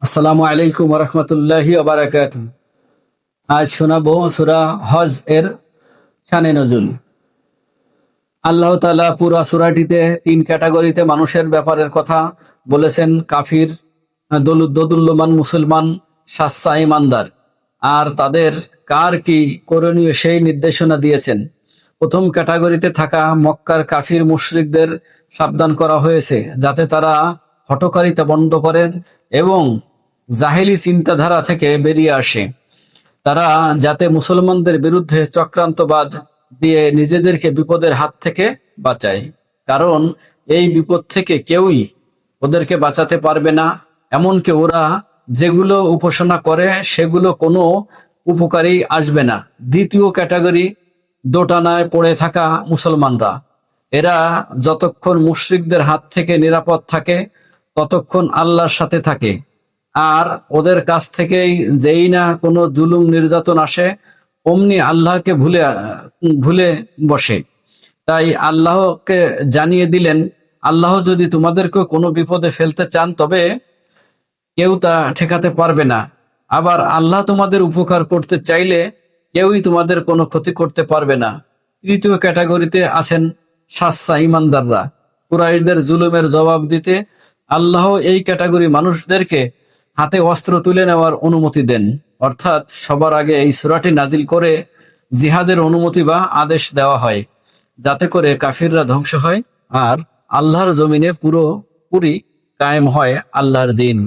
আসসালামু আলাইকুম রহমতুল্লাহি আজ শোনাবো সুরা হজ এর শানে নজুল। আল্লাহ তালা পুরা সুরাটিতে তিন ক্যাটাগরিতে মানুষের ব্যাপারের কথা বলেছেন, কাফির, দলু- দোদুল্যমান, মুসলমান, সাচ্চা ইমানদার। আর তাদের কার কি করণীয় সেই নির্দেশনা দিয়েছেন। প্রথম ক্যাটাগরিতে থাকা মক্কার কাফির মুশরিকদের সাবধান করা হয়েছে, যাতে তারা হটকারিতা বন্ধ করেন এবং জাহেলি চিন্তাধারা থেকে বেরিয়ে আসে। তারা যাতে মুসলমানদের বিরুদ্ধে চক্রান্তবাদ দিয়ে নিজেদেরকে বিপদের হাত থেকে বাঁচায়। কারণ এই বিপদ থেকে কেউই ওদেরকে বাঁচাতে পারবে না। এমনকি ওরা যেগুলো উপাসনা করে, সেগুলো কোনো উপকারী আসবে না। দ্বিতীয় ক্যাটাগরি দোটানায় পড়ে থাকা মুসলমানরা। এরা যতক্ষণ মুশরিকদের হাত থেকে নিরাপদ থাকে, ততক্ষণ আল্লাহর সাথে থাকে। আর ওদের কাছ থেকেই যেই না কোনো জুলুম নির্যাতন আসে, অমনি আল্লাহকে ভুলে ভুলে বসে। তাই আল্লাহকে জানিয়ে দিলেন, আল্লাহ যদি তোমাদেরকে কোনো বিপদে ফেলতে চান, তবে কেউ তা ঠেকাতে পারবে না। আবার আল্লাহ তোমাদের উপকার করতে চাইলে কেউই তোমাদের কোনো ক্ষতি করতে পারবে না। তৃতীয় ক্যাটাগরিতে আছেন সাচ্চা ইমানদাররা। কুরাইশদের জুলুমের জবাব দিতে আল্লাহ এই ক্যাটাগরি মানুষদেরকে হাতে অস্ত্র তুলে নেওয়ার অনুমতি দেন। অর্থাৎ সবার আগে এই সুরাটি নাজিল করে জিহাদের অনুমতি বা আদেশ দেওয়া হয়, যাতে করে কাফিররা ধ্বংস হয় আর আল্লাহর জমিনে পুরো পুরি কায়েম হয় আল্লাহর দিন।